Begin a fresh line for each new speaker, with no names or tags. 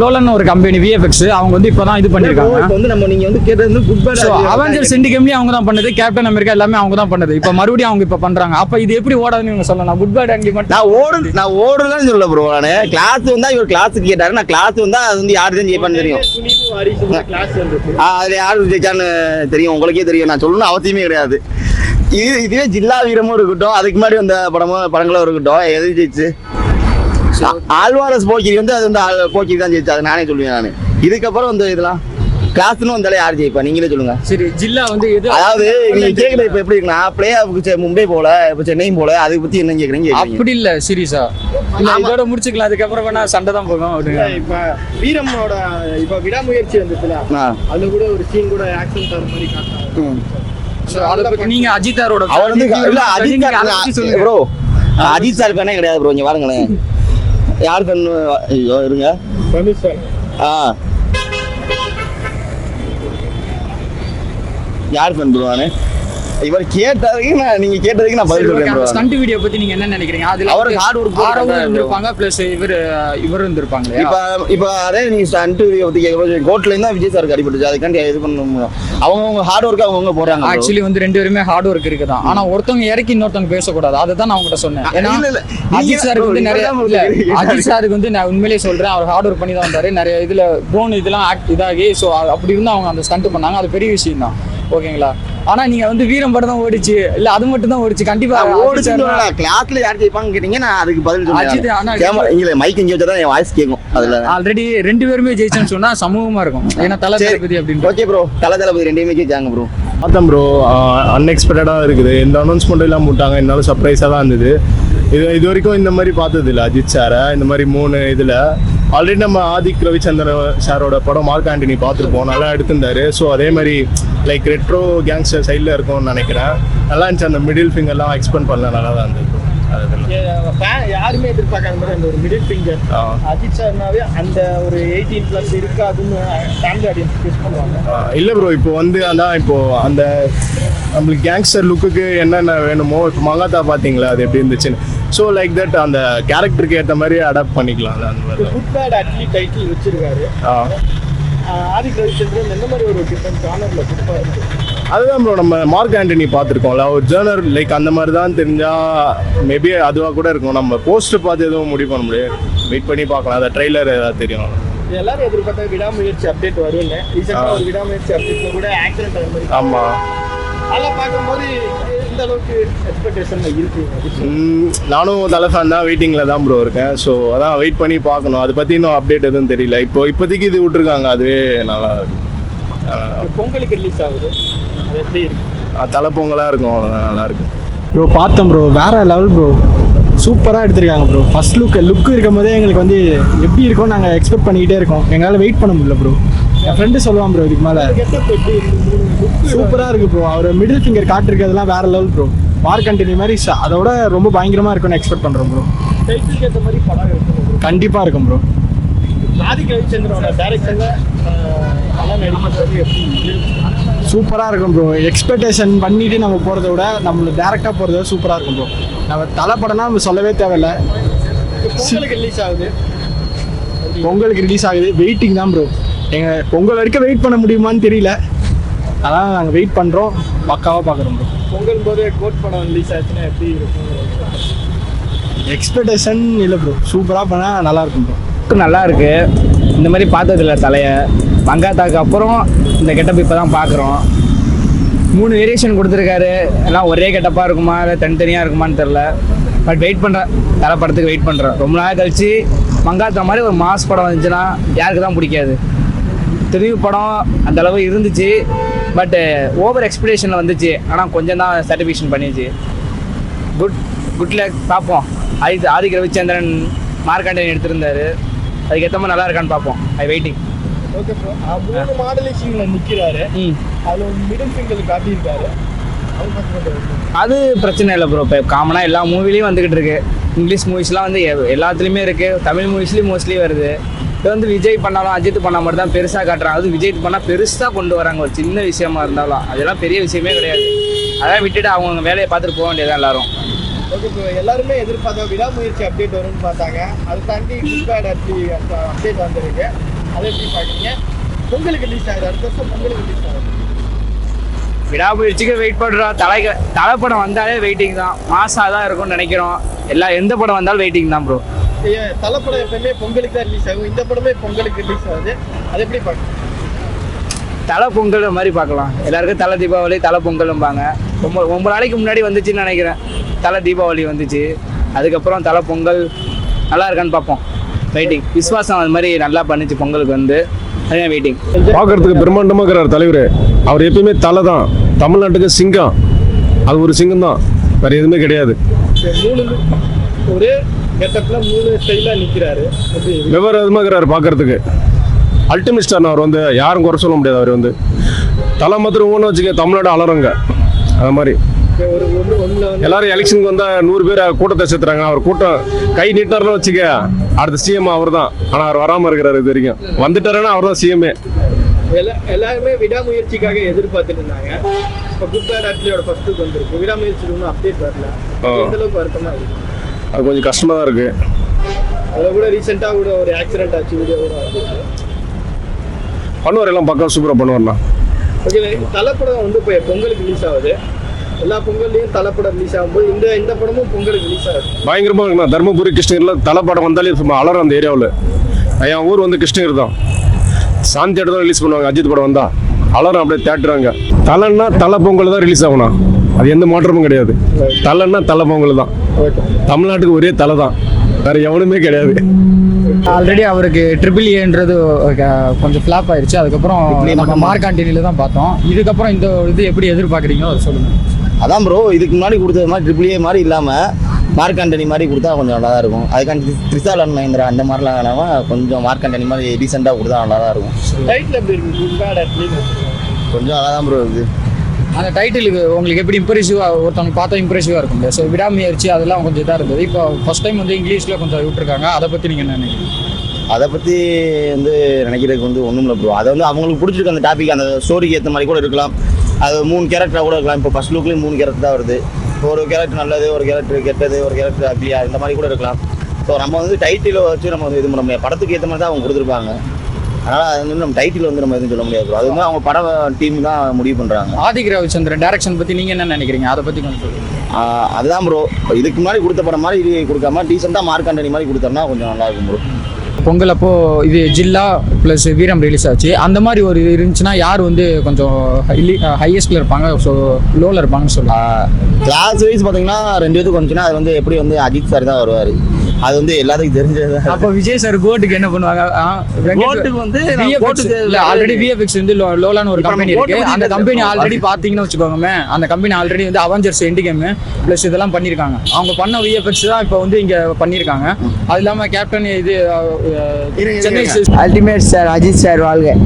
லோலன் ஒரு company VFX அவங்க வந்து இப்போதான் இது பண்ணியிருக்காங்க
இப்போ வந்து நம்ம நீங்க வந்து கேட்டது வந்து குட்
ஸோ அவெஞ்சர் சிண்டிகம்லி அவங்க தான் பண்ணது கேப்டன் அமெரிக்கா எல்லாமே அவங்க தான் பண்ணது. இப்போ மறுபடியும் அவங்க இப்போ பண்றாங்க. அப்போ இது எப்படி ஓடாதுன்னு இவங்க சொல்லலாம். குட் பேட் அண்ட்
நான் ஓடு நான் ஓடுறதுன்னு சொல்ல ப்ரோ நானு. கிளாஸ் வந்தா இவர் கிளாஸுக்கு கேட்டாரு. நான் கிளாஸ் வந்தா அது வந்து யாரு தான் ஜெயிப்பான்னு தெரியும். ஆ, அதுல யாரு ஜெயிச்சான்னு தெரியும். உங்களுக்கே தெரியும். நான் சொல்லணும்னு அவசியமே கிடையாது. இது இதுவே ஜில்லா வீரமும் இருக்கட்டும் அதுக்கு முன்னாடி வந்த படமும் படங்களும் இருக்கட்டும். எது ஜெயிச்சு? ஆழ்வாரஸ் போக்கிரி வந்து அது வந்து போக்கிரி தான் ஜெயிச்சு அது நானே சொல்லுவேன் நான். இதுக்கப்புறம் வந்து இதெல்லாம் கிளாஸ்னு வந்தாலே யார் ஜெயிப்பா? நீங்களே சொல்லுங்க.
சரி ஜில்லா வந்து எது?
அதாவது நீங்க கேக்குறது இப்ப எப்படி இருக்குன்னா பிளே ஆஃபுக்கு மும்பை போல இப்ப சென்னையும் போல அதை பத்தி என்ன கேக்குறீங்க கேக்குறீங்க.
அப்படி இல்ல சீரியஸா. இல்ல இதோட முடிச்சுக்கலாம். அதுக்கப்புறம் வேணா சண்டை தான் போகும் அப்படிங்க
இப்ப வீரமோட இப்ப விடாமுயற்சி வந்துச்சுல. அதுல கூட ஒரு சீன் கூட ஆக்சன் தர மாதிரி காட்டாங்க
நீங்க அஜித் சாரோட
அவர் வந்து இல்ல அஜித் ப்ரோ அஜித் சார் ஃபேனே கிடையாது ப்ரோ இங்க பாருங்களேன். யார் ஃபேன் ஐயோ இருங்க. ஆ. யார் நானு? இவர் கேட்டதுக்கு நான் நீங்க கேட்டதுக்கு நான் பதில் சொல்றேன்
ஸ்டண்ட் வீடியோ பத்தி நீங்க என்ன நினைக்கிறீங்க? அதுல
அவருக்கு hard work
ஆரவும். இருந்திருப்பாங்க பிளஸ் இவர் இவர் இருந்திருப்பாங்க?
இப்ப இப்ப அதே நீங்க ஸ்டண்ட் வீடியோ பத்தி கேட்கும்போது கோட்ல இருந்தா விஜய் சாருக்கு அடிபட்டுச்சு. அதுக்காண்டி இது பண்ண அவங்க ஹார்ட் ஒர்க் அவங்கவுங்க போறாங்க.
ஆக்சுவலி வந்து ரெண்டு பேருமே ஹார்ட் ஒர்க் இருக்குதான். ஆனா ஒருத்தவங்க இறக்கி இன்னொருத்தவங்க பேசக்கூடாது. அதுதான் நான் உங்ககிட்ட சொன்னேன். ஏன்னா. அஜித் சாருக்கு வந்து நிறைய அஜித் சாருக்கு வந்து நான் உண்மையிலேயே சொல்றேன். அவர் ஹார்ட் ஒர்க் பண்ணி தான் வந்தாரு. நிறைய இதுல போன் இதெல்லாம் ஆக்ட் இதாகி ஸோ அப்படி இருந்து அவங்க அந்த ஸ்டண்ட் பண்ணாங்க. அது பெரிய விஷயம் தான் ஓகேங்களா? ஆனா நீங்க வந்து வீரம் படம் தான் ஓடிச்சு. இல்ல அது மட்டும் தான் ஓடிச்சு. கண்டிப்பா
சொல்லல. கிளாஸ்ல யார் ஜெயிப்பாங்க கேட்டீங்க நான் அதுக்கு பதில்
அஜித் ஆனா
கேமரா இங்க மைக் இங்க வச்சா தான் என் வாய்ஸ் கேட்கும் அதுல.
ஆல்ரெடி ரெண்டு பேருமே ஜெயிச்சேன்னு சொன்னா சமூகமா இருக்கும். ஏன்னா தலை தளபதி அப்படின்னு
ஓகே ப்ரோ தல தளபதி ரெண்டையுமே ஜெயிச்சாங்க ப்ரோ
பார்த்தேன் ப்ரோ அன்எக்ஸ்பெக்டடாக இருக்குது. இந்த அனௌன்ஸ்மெண்ட் எல்லாம் போட்டாங்க? என்னாலும் சர்ப்ரைஸாக தான் இருந்தது. இது இது வரைக்கும் இந்த மாதிரி பார்த்தது இல்லை அஜித் சாரை இந்த மாதிரி மூணு இதில் ஆல்ரெடி நம்ம ஆதிக் ரவிச்சந்திரன் சாரோட படம் மார்க் ஆண்டனி பார்த்துருப்போம். நல்லா எடுத்திருந்தாரு. ஸோ அதே மாதிரி லைக் ரெட்ரோ கேங்ஸ்டர் சைடில் இருக்கும்னு நினைக்கிறேன். நல்லா இருந்துச்சு. அந்த மிடில் ஃபிங்கர்லாம் எக்ஸ்பெண்ட் பண்ணல. நல்லா தான் இருந்தது.
யாருமே எதிர்பார்க்காத அந்த ஒரு மிடில் ஃபிங்கர். அஜித் சார்னாவே அந்த ஒரு எயிட்டீன் பிளஸ் இருக்காதுன்னு ஃபேமிலி ஆடியன்ஸ் பண்ணுவாங்க.
இல்லை ப்ரோ இப்போ வந்து அதான் இப்போ அந்த நம்மளுக்கு கேங்ஸ்டர் லுக்குக்கு என்னென்ன வேணுமோ இப்போ மங்காத்தா பார்த்தீங்களா அது எப்படி இருந்துச்சுன்னு. ஸோ லைக் தட் அந்த கேரக்டருக்கு ஏற்ற மாதிரி அடாப்ட் பண்ணிக்கலாம் அந்த மாதிரி
குட் பேட் அட்லி டைட்டில் வச்சிருக்காரு. ஆதிக் ரவிச்சந்திரன் எந்த மாதிரி ஒரு டிஃப்ரெண்ட் ஜானர்ல கொடுப்பா இருக்கு.
அதுதான் ப்ரோ நம்ம மார்க் ஆண்டனி பார்த்துருக்கோம்ல ஒரு ஜேர்னர் லைக் அந்த மாதிரி தான் தெரிஞ்சா மேபி அதுவாக கூட இருக்கும். நம்ம போஸ்ட் பார்த்து எதுவும் முடிவு பண்ண முடியாது. வெயிட் பண்ணி பார்க்கலாம். அந்த ட்ரெய்லர் ஏதாவது தெரியும்.
எல்லாரும் எதிர்பார்த்தா விடாமுயற்சி அப்டேட் வரும்ல. ரீசெண்டாக ஒரு விடாமுயற்சி அப்டேட்ல கூட ஆக்சிடென்ட் அது மாதிரி.
ஆமாம்
அதெல்லாம் பார்க்கும்போது இந்த அளவுக்கு எக்ஸ்பெக்டேஷன்ல இருக்கு.
ம், நானும் தலை ஃபேன் தான் வெயிட்டிங்கில் தான் ப்ரோ இருக்கேன். ஸோ அதான் வெயிட் பண்ணி பார்க்கணும். அதை பற்றி இன்னும் அப்டேட் எதுவும் தெரியல. இப்போ இப்போதைக்கு இது விட்ருக்காங்க அதுவே நல்லா
பொங்கலுக்கு ரிலீஸ் ஆகுது. அது எப்படி இருக்கு
ஆ, தலை பொங்கலாக இருக்கும். நல்லா இருக்கு
ப்ரோ பார்த்தேன் ப்ரோ வேற லெவல் ப்ரோ சூப்பராக எடுத்திருக்காங்க ப்ரோ ஃபர்ஸ்ட் லுக் லுக் இருக்கும் போதே எங்களுக்கு வந்து எப்படி இருக்கும் நாங்கள் எக்ஸ்பெக்ட் பண்ணிக்கிட்டே இருக்கோம். எங்களால் வெயிட் பண்ண முடியல ப்ரோ என் ஃப்ரெண்டு சொல்லுவான் ப்ரோ இதுக்கு மேலே. சூப்பராக இருக்கு ப்ரோ அவர் மிடில் ஃபிங்கர் காட்டிருக்கிறதுலாம் வேற லெவல் ப்ரோ மார்க் கண்டினி மாதிரி அதோட ரொம்ப பயங்கரமாக இருக்கும்னு எக்ஸ்பெக்ட் பண்ணுறோம் ப்ரோ
ஏற்ற மாதிரி படம் இருக்கு
கண்டிப்பாக இருக்கும் ப்ரோ
ஆதிக் ரவிச்சந்திரனோட டைரக்ஷன்ல படம் நடிக்கிறது எப்படி?
சூப்பராக இருக்கும் ப்ரோ எக்ஸ்பெக்டேஷன் பண்ணிட்டு நம்ம போகிறத விட நம்ம டேரெக்டாக போகிறத விட சூப்பராக இருக்கும் ப்ரோ நம்ம தலை படம்னா நம்ம சொல்லவே தேவையில்ல.
பொங்கலுக்கு ரிலீஸ் ஆகுது.
பொங்கலுக்கு ரிலீஸ் ஆகுது. வெயிட்டிங் தான் ப்ரோ எங்கள் பொங்கல் வரைக்கும் வெயிட் பண்ண முடியுமான்னு தெரியல. அதான் நாங்கள் வெயிட் பண்ணுறோம் பக்காவாக பார்க்குறோம் ப்ரோ
பொங்கல் போது கோட் படம் ரிலீஸ் ஆச்சுன்னா எப்படி இருக்கும்?
எக்ஸ்பெக்டேஷன் இல்லை ப்ரோ சூப்பராக பண்ணால் நல்லாயிருக்கும் ப்ரோ
நல்லா இருக்கு. இந்த மாதிரி பார்த்ததில்ல தலையை. மங்காத்தாக்கு அப்புறம் இந்த கெட்டப் இப்போ தான் பார்க்குறோம். மூணு வேரியேஷன் கொடுத்துருக்காரு. எல்லாம் ஒரே கெட்டப்பாக இருக்குமா? இல்லை தனித்தனியாக இருக்குமான்னு தெரில பட் வெயிட் பண்ணுறேன் தலை படத்துக்கு வெயிட் பண்ணுறேன் ரொம்ப நாள் கழித்து மங்காத்தா மாதிரி ஒரு மாஸ் படம் வந்துச்சுன்னா யாருக்கு தான் பிடிக்காது. திரும்பி படம் அந்த அளவு இருந்துச்சு. பட்டு ஓவர் எக்ஸ்பெக்டேஷனில் வந்துச்சு. ஆனால் கொஞ்சம் தான் சாட்டிஸ்ஃபேக்ஷன் பண்ணிச்சு. குட் குட் லக் பார்ப்போம். ஆதித் ஆதிக்க ரவிச்சந்திரன் மார்க்காண்டன் எடுத்திருந்தாரு. அதுக்கேற்ற மாதிரி நல்லா இருக்கான்னு பார்ப்போம். ஐ வெயிட்டிங்
ஓகே ப்ரோ மூணு மாடலேஷன்ல நிக்கிறாரு. அதுல ஒரு மிடில் ஃபிங்கர் காட்டியிருக்காரு. அது
பிரச்சனை இல்லை ப்ரோ இப்போ காமனாக எல்லா மூவிலையும் வந்துக்கிட்டு இருக்கு. இங்கிலீஷ் மூவிஸ்லாம் வந்து எல்லாத்துலேயுமே இருக்குது தமிழ் மூவிஸ்லேயும் மோஸ்ட்லி வருது. இப்போ வந்து விஜய் பண்ணாலும் அஜித் பண்ணா மட்டும் தான் பெருசாக காட்டுறாங்க. அது விஜய் பண்ணால் பெருசாக கொண்டு வராங்க. ஒரு சின்ன விஷயமா இருந்தாலும். அதெல்லாம் பெரிய விஷயமே கிடையாது. அதெல்லாம் விட்டுட்டு அவங்க வேலையை பார்த்துட்டு போக வேண்டியதான் எல்லாரும்.
ஓகே ப்ரோ எல்லாருமே எதிர்பார்த்த விடாமுயற்சி அப்டேட் வரும்னு பார்த்தாங்க. அதை தாண்டி குட் பேட் அப்டேட் வந்திருக்கு. அதை எப்படி பார்க்குறீங்க பொங்கலுக்கு ரிலீஸ் ஆகுது. அடுத்த வருஷம் பொங்கலுக்கு ரிலீஸ் ஆகுது.
விடாமுயற்சிக்கு வெயிட் பண்ணுறோம் தலை தலை படம் வந்தாலே வெயிட்டிங் தான். மாசாக தான் இருக்கும்னு நினைக்கிறோம். எல்லா எந்த படம் வந்தாலும் வெயிட்டிங் தான் ப்ரோ
ஏன் தலைப்படம் எப்பவுமே பொங்கலுக்கு தான் ரிலீஸ் ஆகும். இந்த படமே பொங்கலுக்கு ரிலீஸ் ஆகுது. அதை எப்படி பார்க்குறீங்க
தலை பொங்கல் மாதிரி பார்க்கலாம். எல்லாருக்கும் தலை தீபாவளி தலை பொங்கலும்பாங்க. ரொம்ப ஒன்பது நாளைக்கு முன்னாடி வந்துச்சுன்னு நினைக்கிறேன். தலை தீபாவளி வந்துச்சு. அதுக்கப்புறம் தலை பொங்கல் நல்லா இருக்கான்னு பார்ப்போம். வெயிட்டிங் விஸ்வாசம் அது மாதிரி நல்லா பண்ணுச்சு பொங்கலுக்கு வந்து. அதுதான் வெயிட்டிங்
பார்க்கறதுக்கு பிரம்மாண்டமாக இருக்கிறார் தலைவர். அவர் எப்பயுமே தலை தான். தமிழ்நாட்டுக்கு சிங்கம். அது ஒரு சிங்கம் தான். வேற எதுவுமே கிடையாது.
ஒரே கெட்டப்ல மூணு ஸ்டைலாக நிற்கிறாரு
வெவ்வேறு விதமாக இருக்கிறார் பார்க்கறதுக்கு. அல்டிமிட் ஸ்டார் அவர் வந்து யாரும் குறை சொல்ல முடியாது. அவர் வந்து தலை மாத்திரம் ஒன்று வச்சுக்க தமிழ்நாடு அலறுங்க. அது மாதிரி.
வந்து
எல்லாரும் எலெக்ஷனுக்கு வந்தால் நூறு பேர் கூட்டத்தை சேர்த்துறாங்க. அவர் கூட்டம் கை நீட்டாருன்னு வச்சுக்க அடுத்த சிஎம் அவர் தான் ஆனால் அவர் வராமல் இருக்கிறாரு இது வரைக்கும். வந்துட்டாருன்னா அவர் தான் சிஎம்ஏ
எல்லா எல்லாருமே விடாமுயற்சிக்காக எதிர்பார்த்துட்டு இருந்தாங்க. இப்போ பேட் அட்லியோட ஃபர்ஸ்ட் லுக் வந்திருக்கு. விடாமுயற்சி ஒன்றும் அப்டேட் வரல. எந்த அளவுக்கு வருத்தமா இருக்கு?
அது கொஞ்சம் கஷ்டமாக தான் இருக்குது
அதில் கூட ரீசெண்டாக கூட ஒரு ஆக்சிடென்ட் ஆச்சு வீடியோ கூட
பண்ணுவார் எல்லாம் பக்கம் சூப்பராக பண்ணுவார்ண்ணா
ஓகே தலைப்படம் வந்து இப்போ பொங்கலுக்கு ரிலீஸ் ஆகுது. எல்லா பொங்கல்லையும் தலைப்படம் ரிலீஸ் ஆகும்போது இந்த இந்த படமும் பொங்கலுக்கு ரிலீஸ் ஆகுது.
பயங்கரமாக இருக்குண்ணா. தருமபுரி கிருஷ்ணகிரியில் தலைப்படம் வந்தாலே சும்மா அலறும் அந்த ஏரியாவில். என் ஊர் வந்து கிருஷ்ணகிரி தான். சாந்தி தான் ரிலீஸ் பண்ணுவாங்க. அஜித் படம் வந்தா. அலறும் அப்படியே தேட்டுறாங்க. தலைன்னா தலை பொங்கல் தான் ரிலீஸ் ஆகும்ண்ணா. அது எந்த மாற்றமும் கிடையாது. தலைன்னா தலை பொங்கல் தான். தமிழ்நாட்டுக்கு ஒரே தலை தான். வேற எவனுமே கிடையாது.
ஆல்ரெடி அவருக்கு ட்ரிபிள் ஏன்றது கொஞ்சம் ஃப்ளாப் ஆயிருச்சு. அதுக்கப்புறம் நம்ம மார்க் ஆண்டனியில் தான் பார்த்தோம். இதுக்கப்புறம் இந்த இது எப்படி எதிர்பார்க்குறீங்களோ அதை சொல்லுங்க.
அதான் ப்ரோ இதுக்கு முன்னாடி கொடுத்தது மாதிரி ட்ரிபிள் ஏ மாதிரி இல்லாமல் மார்க் ஆண்டனி மாதிரி கொடுத்தா கொஞ்சம் நல்லா தான் இருக்கும். அதுக்காண்டி த்ரிசாலன் மஹேந்திரா அந்த மாதிரிலாம் வேணாமல் கொஞ்சம் மார்க் ஆண்டனி மாதிரி ரீசெண்டாக கொடுத்தா நல்லா தான் இருக்கும் கொஞ்சம் நல்லா தான் ப்ரோ இருக்குது
அந்த டைட்டிலுக்கு உங்களுக்கு எப்படி இம்ப்ரெசிவாக ஒருத்தவங்க பார்த்தா இம்ப்ரெசிவாக இருக்கும். ஸோ விடாமுயற்சி அதெல்லாம் கொஞ்சம் இதாக இருந்தது. இப்போ ஃபர்ஸ்ட் டைம் வந்து இங்கிலீஷில் கொஞ்சம் விட்டுருக்காங்க. அதை பற்றி நீங்கள் என்ன நினைக்கிறீங்க?
அதை பற்றி வந்து நினைக்கிறதுக்கு வந்து ஒன்றும் இல்லை ப்ரோ அதை வந்து அவங்களுக்கு பிடிச்சிருக்க அந்த டாபிக் அந்த ஸ்டோரிக்கு ஏற்ற மாதிரி கூட இருக்கலாம். அது மூணு கேரக்டராக கூட இருக்கலாம். இப்போ ஃபர்ஸ்ட் லுக்லேயும் மூணு கேரக்டர் தான் வருது. ஒரு கேரக்டர் நல்லது ஒரு கேரக்டர் கெட்டது ஒரு கேரக்டர் அப்படியா இந்த மாதிரி கூட இருக்கலாம். ஸோ நம்ம வந்து டைட்டிலை வச்சு நம்ம வந்து இது பண்ண முடியாது. படத்துக்கு ஏற்ற மாதிரி தான் அவங்க கொடுத்துருப்பாங்க. அதனால் அது வந்து நம்ம டைட்டில் வந்து நம்ம எதுவும் சொல்ல முடியாது அது வந்து அவங்க படம் டீம் தான் முடிவு பண்ணுறாங்க
ஆதிக் ரவிச்சந்திரன் டேரக்ஷன் பற்றி நீங்கள் என்ன நினைக்கிறீங்க? அதை பற்றி கொஞ்சம் சொல்லுங்கள்
அதுதான் ப்ரோ இதுக்கு முன்னாடி கொடுத்த படம் மாதிரி இது கொடுக்காம டீசெண்டாக மார்க் ஆண்டனி மாதிரி கொடுத்தோம்னா கொஞ்சம் நல்லா இருக்கும் ப்ரோ
பொங்கல் அப்போ இது ஜில்லா ப்ளஸ் வீரம் ரிலீஸ் ஆச்சு. அந்த மாதிரி ஒரு இது இருந்துச்சுன்னா யார் வந்து கொஞ்சம் ஹையஸ்ட்ல uh, இருப்பாங்க? ஸோ லோவில் இருப்பாங்கன்னு சொல்லலாம்
கிளாஸ் வைஸ் பார்த்தீங்கன்னா ரெண்டு பேத்துக்கு வந்துச்சுன்னா அது வந்து எப்படி வந்து அஜித் சார் தான் வருவார். அது வந்து எல்லாத்துக்கும் தெரிஞ்சது
அப்போ விஜய் சார் கோட்டுக்கு என்ன பண்ணுவாங்க?
கோட்டுக்கு வந்து
ஆல்ரெடி விஎஃப்எக்ஸ் வந்து லோ- லோலான்னு ஒரு கம்பெனி இருக்கு. அந்த கம்பெனி. ஆல்ரெடி பாத்தீங்கன்னு வச்சுக்கோங்க அந்த கம்பெனி ஆல்ரெடி வந்து அவெஞ்சர்ஸ் எண்டு கேம் ப்ளஸ் இதெல்லாம் பண்ணியிருக்காங்க அவங்க பண்ண விஎஃப்எக்ஸ் தான் இப்போ வந்து இங்க பண்ணியிருக்காங்க அது இல்லாம கேப்டன் இது Chennai.
Ultimate sir Ajith sir வாழ்க.